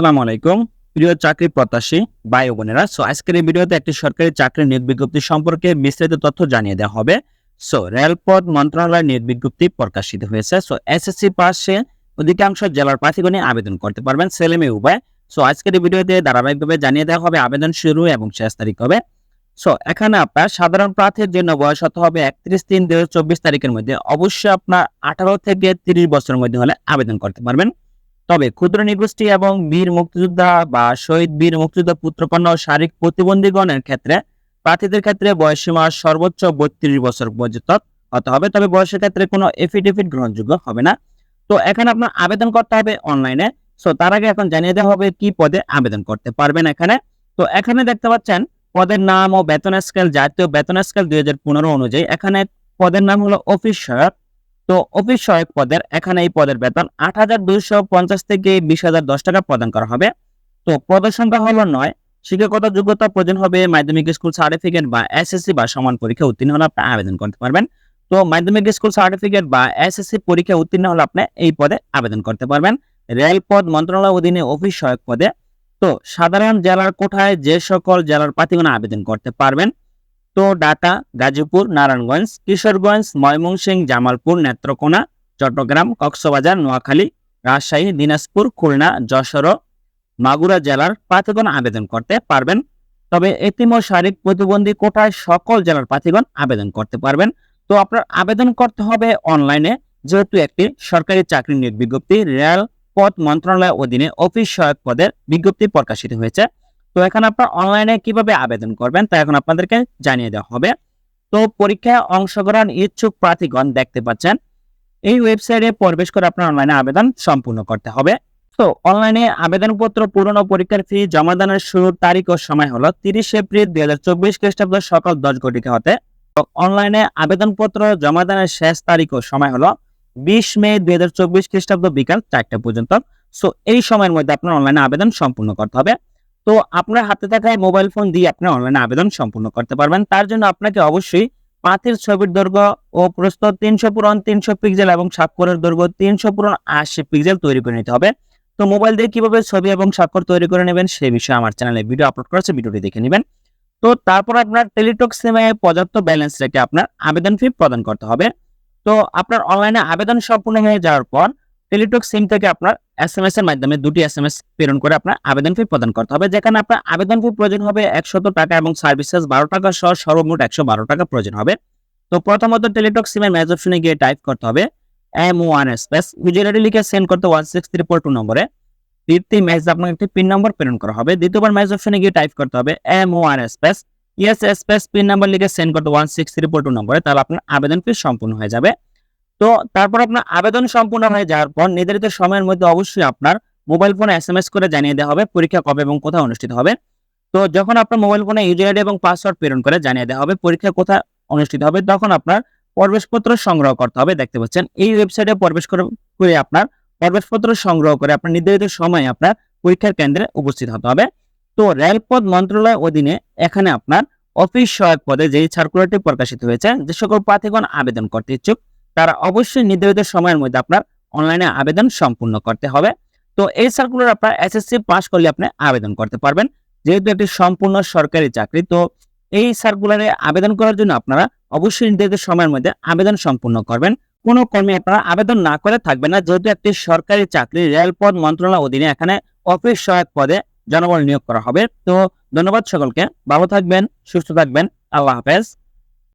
আসসালামু আলাইকুম। প্রিয় চাকরি প্রত্যাশী ভাই বোনেরা সো আজকের এই ভিডিওতে একটি সরকারি চাকরির নিয়োগ বিজ্ঞপ্তি সম্পর্কে বিস্তারিত তথ্য জানিয়ে দেওয়া হবে। সো রেলপথ মন্ত্রণালয়ের নিয়োগ বিজ্ঞপ্তি প্রকাশিত হয়েছে। সো এসএসসি পাশে অধিকাংশ জেলার প্রার্থীগণই আবেদন করতে পারবেন ছেলে মেয়ে উভয়। সো আজকের এই ভিডিওতে ধারাবাহিকভাবে জানিয়ে দেওয়া হবে আবেদন শুরু এবং শেষ তারিখ হবে। সো এখানে আপনার সাধারণ প্রার্থীর জন্য বয়স হতে হবে একত্রিশ তিন দু তারিখের মধ্যে। অবশ্যই আপনার আঠারো থেকে তিরিশ বছরের মধ্যে হলে আবেদন করতে পারবেন। তবে ক্ষুদ্র নিগোষ্ঠী এবং বীর মুক্তিযোদ্ধা বা শহীদ বীর মুক্তিযোদ্ধা পুত্রকন্যা ও শারীরিক প্রতিবন্ধীগণের ক্ষেত্রে প্রার্থীদের ক্ষেত্রে বয়সীমা সর্বোচ্চ বত্রিশ বছর পর্যন্ত হতে হবে, তবে বয়সের ক্ষেত্রে কোনো এফিডেভিট গ্রহণযোগ্য হবে না। তো এখানে আপনার আবেদন করতে হবে অনলাইনে সো তার আগে এখন জানিয়ে দেওয়া হবে কি পদে আবেদন করতে পারবেন এখানে। তো এখানে দেখতে পাচ্ছেন, পদের নাম ও বেতন স্কেল জাতীয় বেতন স্কেল দুই হাজার পনেরো অনুযায়ী। এখানে পদের নাম হলো অফিস সহায়ক তো অফিস সহায়ক পদের, এখানে এই পদের বেতন আট হাজার দুইশো পঞ্চাশ থেকে বিশ হাজার দশ টাকা প্রদান করা হবে। তো পদের সংখ্যা হলো নয়। শিক্ষাগত যোগ্যতা প্রয়োজন হবে মাধ্যমিক স্কুল সার্টিফিকেট বা এসএসসি বা সমান পরীক্ষা উত্তীর্ণ হলে আপনি আবেদন করতে পারবেন। তো মাধ্যমিক স্কুল সার্টিফিকেট বা এসএসসি পরীক্ষা উত্তীর্ণ হলে আপনি এই পদে আবেদন করতে পারবেন। রেল রেলপথ মন্ত্রণালয় অধীনে অফিস সহায়ক পদে। তো সাধারণ জেলার কোঠায় যে সকল জেলার প্রার্থীগণ আবেদন করতে পারবেন। ঢাকা গাজীপুর, নারায়ণগঞ্জ, কিশোরগঞ্জ, ময়মনসিংহ, জামালপুর, নেত্রকোনা, চট্টগ্রাম, কক্সবাজার, নোয়াখালী, রাজশাহী, দিনাজপুর, খুলনা, যশোর, মাগুরা জেলার প্রার্থীগণ আবেদন করতে পারবেন। তবে এতিম ও শারীরিক প্রতিবন্ধী কোটায় সকল জেলার প্রার্থীগণ আবেদন করতে পারবেন। তো আপনার আবেদন করতে হবে অনলাইনে, যেহেতু একটি সরকারি চাকরি নিয়োগ বিজ্ঞপ্তি, রেল পথ মন্ত্রণালয়ের অধীনে অফিস সহায়ক পদের বিজ্ঞপ্তি প্রকাশিত হয়েছে। তো এখন আপনার অনলাইনে কীভাবে আবেদন করবেন তা এখন আপনাদেরকে জানিয়ে দেওয়া হবে। তো পরীক্ষায় অংশগ্রহণ ইচ্ছুক প্রার্থীগণ দেখতে পাচ্ছেন, এই ওয়েবসাইটে প্রবেশ করে আপনার অনলাইনে আবেদন সম্পূর্ণ করতে হবে। তো অনলাইনে আবেদনপত্র পূরণ ও পরীক্ষার ফি জমাদানের শুরুর তারিখ ও সময় হলো তিরিশ এপ্রিল দুই হাজার চব্বিশ খ্রিস্টাব্দ সকাল দশ ঘটিকা হতে। অনলাইনে আবেদনপত্র জমাদানের শেষ তারিখ ও সময় হলো বিশ মে দুই হাজার চব্বিশ খ্রিস্টাব্দ বিকাল চারটা পর্যন্ত। সো এই সময়ের মধ্যে আপনার অনলাইনে আবেদন সম্পূর্ণ করতে হবে। তো আপনার হাতে থাকা মোবাইল ফোন দিয়ে আপনি অনলাইনে আবেদন সম্পূর্ণ করতে পারবেন। তার জন্য আপনাকে অবশ্যই পাঁচের ছবির দৈর্ঘ্য ও প্রস্থ তিনশো পূরণ, তিনশো পিক্সেল এবং স্বাক্ষরের দৈর্ঘ্য তিনশো পূরণ, আশি পিক্সেল তৈরি করে নিতে হবে। তো মোবাইল দিয়ে কীভাবে ছবি এবং স্বাক্ষর তৈরি করে নেবেন সেই বিষয়ে আমার চ্যানেলে ভিডিও আপলোড করেছে ভিডিওটি দেখে নেবেন। তো তারপর আপনার টেলিটক সিমে পর্যাপ্ত ব্যালেন্স রেখে আপনার আবেদন ফি প্রদান করতে হবে। তো আপনার অনলাইনে আবেদন সম্পূর্ণ হয়ে যাওয়ার পর টেলিটক সিম থেকে আপনার এস এম এস এর মাধ্যমে দুটি এস এম এস প্রেরণ করে আপনার আবেদন ফি প্রদান করতে হবে। যেখানে আপনার আবেদন ফি প্রয়োজন হবে একশত টাকা এবং সার্ভিস চার্জ বারো টাকা সহ সর্বমোট একশো বারো টাকা প্রয়োজন হবে। তো প্রথমত টেলিটক সিমের ম্যাচ অপশনে গিয়ে টাইপ করতে হবে এম ওয়ান স্পেস ইউজার লিখে সেন্ড করতে one six three four two নম্বরে। তৃতীয় ম্যাচ আপনাকে একটি পিন নম্বর প্রেরণ করা হবে। দ্বিতীয়বার ম্যাচ অপশনে গিয়ে টাইপ করতে হবে M one space yes space pin number লিখে সেন্ড করতে one six three four two নম্বরে। তাহলে আপনার আবেদন ফি সম্পূর্ণ হয়ে যাবে। তো তারপর আপনার আবেদন সম্পূর্ণ হয়ে যাওয়ার পর নির্ধারিত সময়ের মধ্যে অবশ্যই আপনার মোবাইল ফোনে এস এম এস করে জানিয়ে দেওয়া হবে, পরীক্ষা কবে এবং কোথায় অনুষ্ঠিত হবে। তো যখন আপনার মোবাইল ফোনে ইউজার আইডি এবং পাসওয়ার্ড প্রেরণ করে জানিয়ে দেওয়া হবে, পরীক্ষা কোথায় অনুষ্ঠিত হবে, তখন আপনার প্রবেশপত্র সংগ্রহ করতে হবে। দেখতে পাচ্ছেন, এই ওয়েবসাইটে প্রবেশ করে আপনার প্রবেশপত্র সংগ্রহ করে আপনার নির্ধারিত সময়ে আপনার পরীক্ষার কেন্দ্রে উপস্থিত হতে হবে। তো রেলপথ মন্ত্রণালয়ের অধীনে এখানে আপনার অফিস সহায়ক পদে যেই সার্কুলারটি প্রকাশিত হয়েছে, যে সকল প্রার্থীগণ আবেদন করতে ইচ্ছুক তারা অবশ্যই নির্ধারিত সময়ের মধ্যে আপনার অনলাইনে আবেদন সম্পূর্ণ করতে হবে। তো এই সার্কুলার আপনার এসএসসি পাস করলে আপনি আবেদন করতে পারবেন। যেহেতু একটি সম্পূর্ণ সরকারি চাকরি, তো এই সার্কুলারে আবেদন করার জন্য আপনারা অবশ্যই নির্ধারিত সময়ের মধ্যে আবেদন সম্পূর্ণ করবেন। কোনো কর্মী আপনারা আবেদন না করে থাকবেন না। যেহেতু একটি সরকারি চাকরি, রেলপথ মন্ত্রণালয় অধীনে এখানে অফিস সহায়ক পদে জনবল নিয়োগ করা হবে। তো ধন্যবাদ সকলকে। ভালো থাকবেন, সুস্থ থাকবেন। আল্লাহ হাফেজ।